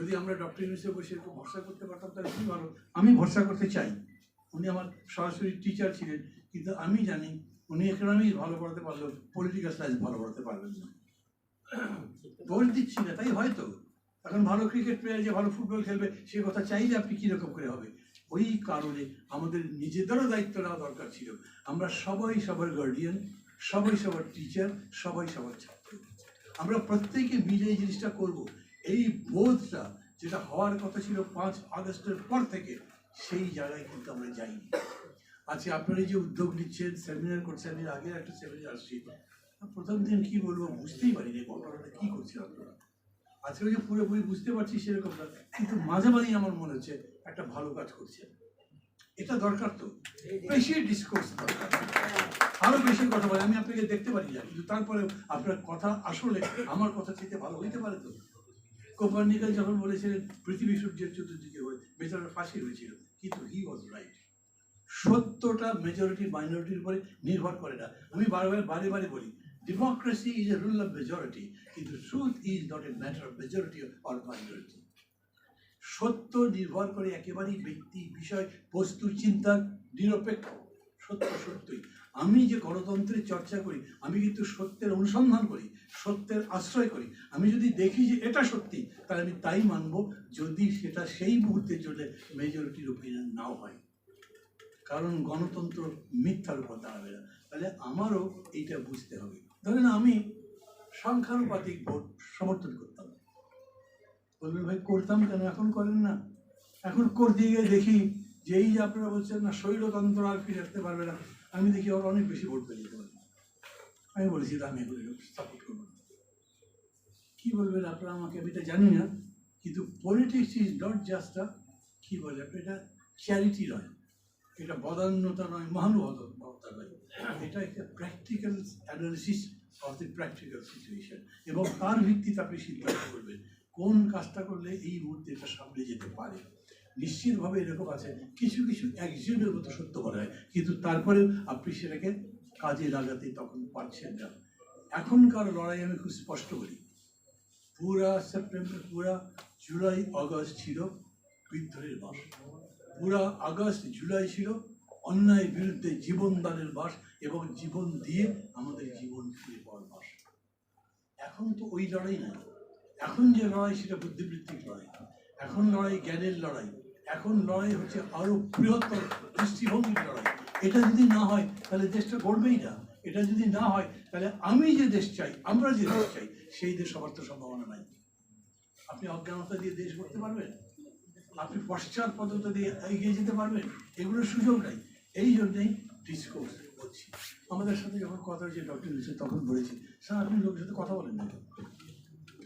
যদি আমরা ডক্টর ইউনিসে বসে এরকম ভরসা করতে পারতাম, তাহলে কি ভালো। আমি ভরসা করতে চাই। উনি আমার সরাসরি টিচার ছিলেন, কিন্তু আমি জানি উনি ইকোনমিক্স ভালো পড়াতে পারলেও পলিটিক্যাল সায়েন্স ভালো পড়াতে পারবেন না। দোষ দিচ্ছি না, তাই হয়তো। এখন ভালো ক্রিকেট প্লেয়ার যে ভালো ফুটবল খেলবে, সে কথা চাইলে আপনি কীরকম করে হবে? ওই কারণে আমাদের নিজেদেরও দায়িত্ব নেওয়া দরকার ছিল। আমরা সবাই সবার গার্ডিয়ান সবাই সবার টিচার সবাই সবার ছাত্র। আমরা প্রত্যেকে মিলে এই জিনিসটা করব। এই বোধটা যেটা হওয়ার কথা ছিল পাঁচ আগস্টের পর থেকে, সেই জায়গায় কিন্তু আমরা যাইনি। আজকে আপনারা যে উদ্যোগ নিচ্ছেন সেমিনার করছেন এর আগে একটা সেমিনার আসছি। প্রথম দিন কি বলব, বুঝতেই পারিনি ঘটনাটা, কি করছে আপনারা? আজকে যে পুরোপুরি বুঝতে পারছি সেরকম না, কিন্তু মাঝে মাঝেই আমার মনে হচ্ছে একটা ভালো কাজ করছে। এটা দরকার তো, বেশি ডিসকোর্স দরকার। আরও বেশি কথা বলে, আমি আপনাকে দেখতে পারি না, কিন্তু তারপরে আপনার কথা আসলে আমার কথা থেকে ভালো হইতে পারে তো? কোপার্নিকাল যখন বলেছিলেন, পৃথিবী সূর্যের চতুর্দিকে বেচারা ফাঁসি হয়েছিল। কিন্তু হি ওয়াজ রাইট সত্যটা মেজরিটি মাইনরিটির উপরে নির্ভর করে না। আমি বারবার, বারে বারে বলি democracy is a rule of majority কিন্তু truth is not a matter of majority or minority সত্য নির্ভর করে একেবারেই ব্যক্তি, বিষয়, বস্তু, চিন্তা, নিরপেক্ষ। সত্য সত্যই। আমি যে গণতন্ত্রের চর্চা করি, আমি কিন্তু সত্যের অনুসন্ধান করি, সত্যের আশ্রয় করি। আমি যদি দেখি যে এটা সত্যি, তাহলে আমি তাই মানব যদি সেটা সেই মুহূর্তের জন্য মেজরিটির ওপিনিয়ন নাও হয়। কারণ গণতন্ত্র মিথ্যার উপর দাঁড়াবে না। তাহলে আমারও এইটা বুঝতে হবে। ধরেন আমি সংখ্যানুপাতিক ভোট সমর্থন করতাম। বলবেন, ভাই, করতাম কেন? এখন করেন না। এখন করতে গিয়ে দেখি যে এই যে আপনারা বলছেন না স্বৈরতন্ত্র আর ফিরে আসতে পারবে না। আমি দেখি ওর অনেক বেশি ভোট পেয়ে যেতে আমি বলেছি আমি এগুলো সাপোর্ট করব না। কি বলবেন আপনারা আমাকে? আমি এটা জানি না, কিন্তু politics is not just a কি বলে, এটা চ্যারিটি নয়। এটা বদান্যতা নয় মহানুভবতা নয়। এটা একটা practical analysis of the practical situation এবং তার ভিত্তিতে আপনি সিদ্ধান্ত করবেন। কোন কাজটা করলে এই মুহূর্তে এটা সামনে যেতে পারে? নিশ্চিতভাবে এরকম আছে। কিছু কিছু একজনের মতো সত্য বলা হয়। কিন্তু তারপরে আপনি সেটাকে কাজে লাগাতে তখন পারছেন না। এখনকার লড়াই আমি খুব স্পষ্ট বলি। পুরা সেপ্টেম্বর পুরা জুলাই আগস্ট ছিল বিদ্রোহের মাস পুরা আগস্ট জুলাই ছিল অন্যায়ের বিরুদ্ধে জীবনদানের মাস এবং জীবন দিয়ে আমাদের জীবন ফিরে পাওয়ার মাস এখন তো ওই লড়াই নাই এখন যে লড়াই সেটা বুদ্ধিবৃত্তিক লড়াই। এখন লড়াই জ্ঞানের লড়াই, এখন লড়াই হচ্ছে আরও বৃহত্তর দৃষ্টিভঙ্গির লড়াই। এটা যদি না হয়, তাহলে দেশটা গড়বেই না। এটা যদি না হয়, তাহলে আমি যে দেশ চাই, আমরা যে দেশ চাই, সেই দেশ হওয়ার তো সম্ভাবনা নাই। আপনি অজ্ঞানতা দিয়ে দেশ গড়তে পারবেন? আপনি পশ্চাৎপদতা দিয়ে এগিয়ে যেতে পারবেন? এগুলোর সুযোগ নাই। এই জন্যই ডিসকোর্স বলছি আমাদের সাথে যখন কথা হয়েছে ডক্টর তখন বলেছি, স্যার, আপনি লোকের সাথে কথা বলেন না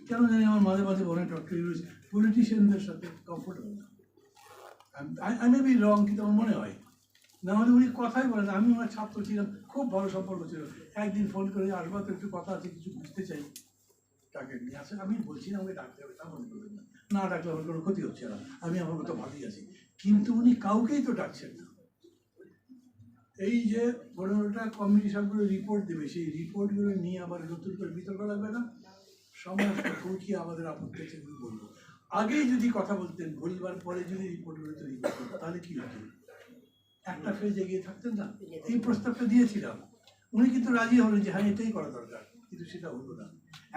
কেন? জানি আমার মাঝে মাঝে বলে ডক্টর ইউনুস পলিটিশিয়ানদের সাথে কমফোর্টেবল না। আমি বি রং কিন্তু আমার মনে হয়। না হলে উনি কথাই বলেন আমি ওনার ছাত্র ছিলাম, খুব ভালো সম্পর্ক ছিল। একদিন ফোন করে আসবা, তো একটু কথা আছে, কিছু বুঝতে চাই। তাকে নিয়ে আসেন আমি বলছি না, আমাকে ডাকতে হবে, তা মনে করবেন না। না ডাকলে আমার কোনো ক্ষতি হচ্ছে না। আমি আমার মতো ভালোই আছি। কিন্তু উনি কাউকেই তো ডাকছেন না। এই যে পনেরোটা কমিটি সবগুলো রিপোর্ট দেবে, সেই রিপোর্টগুলো নিয়ে আবার নতুন করে বিতর্ক লাগবে না? সমস্ত ফুলকিয়ে আমাদের আপত্তি আছে বলব। আগেই যদি কথা বলতেন পরে যদি তৈরি করতেন, তাহলে কি হতো? একটা ফেজ এগিয়ে থাকতেন না? এই প্রস্তাবটা দিয়েছিলাম। উনি কিন্তু রাজি হলেন যে হ্যাঁ এটাই করা দরকার, কিন্তু সেটা হলো না।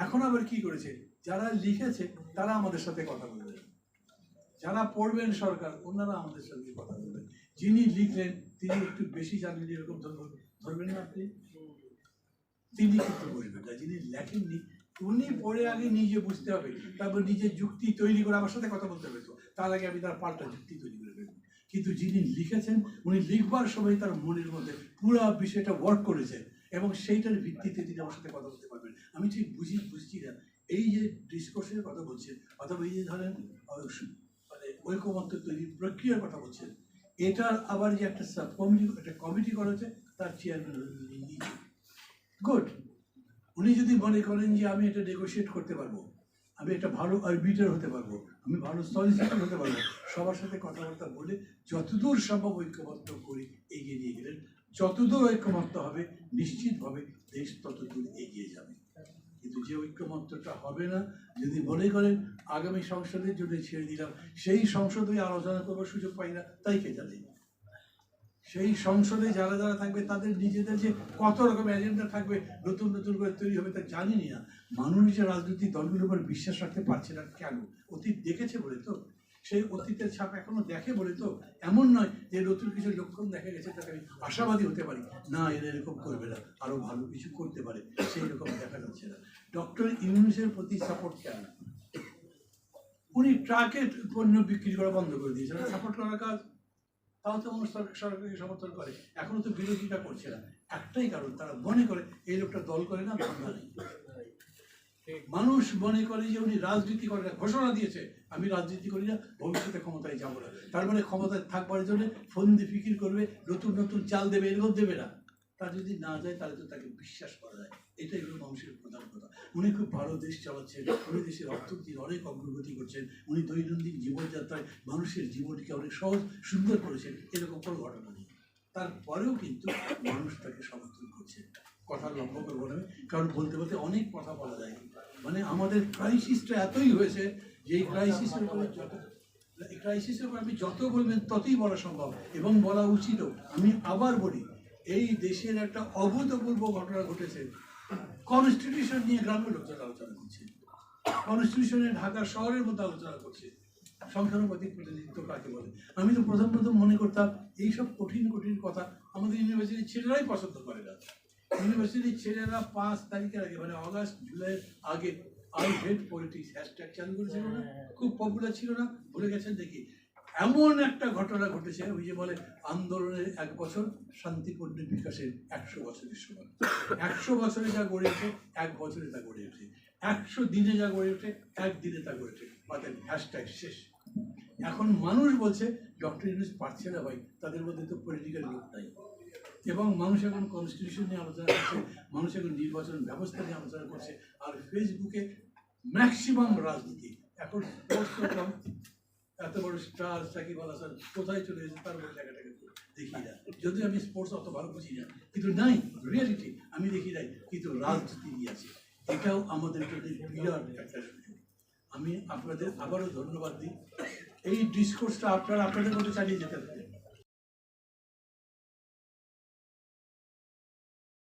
এখন আবার কি করেছে? যারা লিখেছে, তারা আমাদের সাথে কথা বলবে। যারা পড়বেন সরকার, ওনারা আমাদের সাথে কথা বলবেন। যিনি লিখলেন, তিনি একটু বেশি জানলেন এরকম ধরবেন না আপনি তিনি কিন্তু বলবেন না, যিনি লেখেননি উনি পরে আগে নিজে বুঝতে হবে, তারপর নিজের যুক্তি তৈরি করে আমার সাথে কথা বলতে হবে তো। তার আগে আমি তার পাল্টা যুক্তি তৈরি করে ফেলব। কিন্তু যিনি লিখেছেন, উনি লিখবার সময় তার মনের মধ্যে পুরো বিষয়টা ওয়ার্ক করেছেন এবং সেইটার ভিত্তিতে তিনি আমার সাথে কথা বলতে পারবেন। আমি ঠিক বুঝি, বুঝছি না। এই যে ডিসকোর্সের কথা বলছেন, অথবা এই যে ধরেন মানে ঐকমত্য তৈরির প্রক্রিয়ার কথা বলছেন, এটার আবার যে একটা সাব কমিটি একটা কমিটি করা হচ্ছে তার চেয়ারম্যান গুড উনি যদি মনে করেন যে আমি এটা নেগোশিয়েট করতে পারব, আমি একটা ভালো আরবিটার হতে পারব, আমি ভালো সলিসিটার হতে পারব, সবার সাথে কথাবার্তা বলে যতদূর সম্ভব ঐক্যমত্য করে এগিয়ে নিয়ে গেলেন। যতদূর ঐক্যমত্য হবে, নিশ্চিতভাবে দেশ ততদূর এগিয়ে যাবে। কিন্তু যে ঐক্যমত্যটা হবে না, যদি মনে করেন আগামী সংসদের জন্য ছেড়ে দিলাম, সেই সংসদে আলোচনা করবার সুযোগ পাই না, তাই কে জানে? সেই সংসদে যারা যারা থাকবে, তাদের নিজেদের যে কত রকম এজেন্ডা থাকবে, নতুন নতুন করে তৈরি হবে তা জানিনি না। মানুষ যে রাজনৈতিক দলগুলোর উপর বিশ্বাস রাখতে পারছে না কেন? অতীত দেখেছে বলে তো? সেই অতীতের ছাপ এখনও দেখে বলে তো? এমন নয় যে নতুন কিছু লক্ষণ দেখা গেছে, তাকে আমি আশাবাদী হতে পারি। না, এরা এরকম করবে না। আরও ভালো কিছু করতে পারে। সেই রকম দেখা যাচ্ছে না। ডক্টর ইউনুসের প্রতি সাপোর্ট কেন? উনি ট্রাকে পণ্য বিক্রি করা বন্ধ করে দিয়েছেন। সাপোর্ট করার কাজ তাও তো মানুষ সরকার- সরকারকে সমর্থন করে। এখনও তো বিরোধিতা করছে না। একটাই কারণ, তারা মনে করে, এই লোকটা দল করে না বাংলা নেই। মানুষ মনে করে যে উনি রাজনীতি করে না, ঘোষণা দিয়েছে, আমি রাজনীতি করি না, ভবিষ্যতে ক্ষমতায় যাব না। তার মানে ক্ষমতায় থাকবার জন্য ফন্দি ফিকির করবে, নতুন নতুন চাল দেবে এরকম দেবে না। তা যদি না যায়, তাহলে তো তাকে বিশ্বাস করা যায়। এটাই হলো মানুষের প্রধান কথা। উনি খুব ভালো দেশ চালাচ্ছেন, উনি দেশের অর্থনীতির অনেক অগ্রগতি করছেন, উনি দৈনন্দিন জীবনযাত্রায় মানুষের জীবনকে অনেক সহজ, সুন্দর করেছেন, এরকম কোনো ঘটনা নেই। তারপরেও কিন্তু মানুষ তাকে সমর্থন করছে। কথা লক্ষ্য করব না কারণ বলতে বলতে অনেক কথা বলা যায়। মানে আমাদের ক্রাইসিসটা এতই হয়েছে যে এই ক্রাইসিসের উপরে যত ক্রাইসিসের উপর আপনি যত বলবেন ততই বলা সম্ভব। এবং বলা উচিতও। আমি আবার বলি এই দেশের একটা অভূতপূর্ব ঘটনা ঘটেছে। কনস্টিটিউশন নিয়ে গ্রামের লোকজন আলোচনা করছে। কনস্টিটিউশনে ঢাকা শহরের মধ্যে আলোচনা করছে। সংখ্যানুপাতিক প্রতিনিধিত্ব কাকে বলে? আমি তো প্রথম প্রথম মনে করতাম এইসব কঠিন কঠিন কথা আমাদের ইউনিভার্সিটির ছেলেরাই পছন্দ করে না। ইউনিভার্সিটির ছেলেরা পাঁচ তারিখের আগে মানে অগাস্ট জুলাইয়ের আগে আই হেট পলিটিক্স হ্যাশট্যাগ চালু করেছিল না। খুব পপুলার ছিল না। ভুলে গেছেন দেখি। এমন একটা ঘটনা ঘটেছে, ওই যে বলে আন্দোলনের এক বছর শান্তিপূর্ণ বিকাশের একশো বছরের সময়। একশো বছরে যা গড়ে ওঠে এক বছরে তা গড়ে ওঠে একশো দিনে যা গড়ে ওঠে এক দিনে তা গড়ে ওঠে অর্থাৎ হ্যাশট্যাগ শেষ। এখন মানুষ বলছে ডক্টর ইউনুস পারছে না ভাই, তাদের মধ্যে তো পলিটিক্যাল লোক নাই। এবং মানুষ এখন কনস্টিটিউশন নিয়ে আলোচনা করছে, মানুষ এখন নির্বাচন ব্যবস্থা নিয়ে আলোচনা করছে, আর ফেসবুকে ম্যাক্সিমাম রাজনীতি। এখন এত বড় স্টার, সাকিব কোথায় চলে তার জায়গাটাকে দেখি না আমি স্পোর্টস অত ভালো বুঝি না, কিন্তু নাই রিয়েলিটি আমি দেখি নাই কিন্তু রাজনীতি আছে। এটাও আমাদের আমি আপনাদের আবারও ধন্যবাদ দিই। এই ডিসকোর্সটা আপনারা, আপনাদের মধ্যে চালিয়ে যেতে হবে।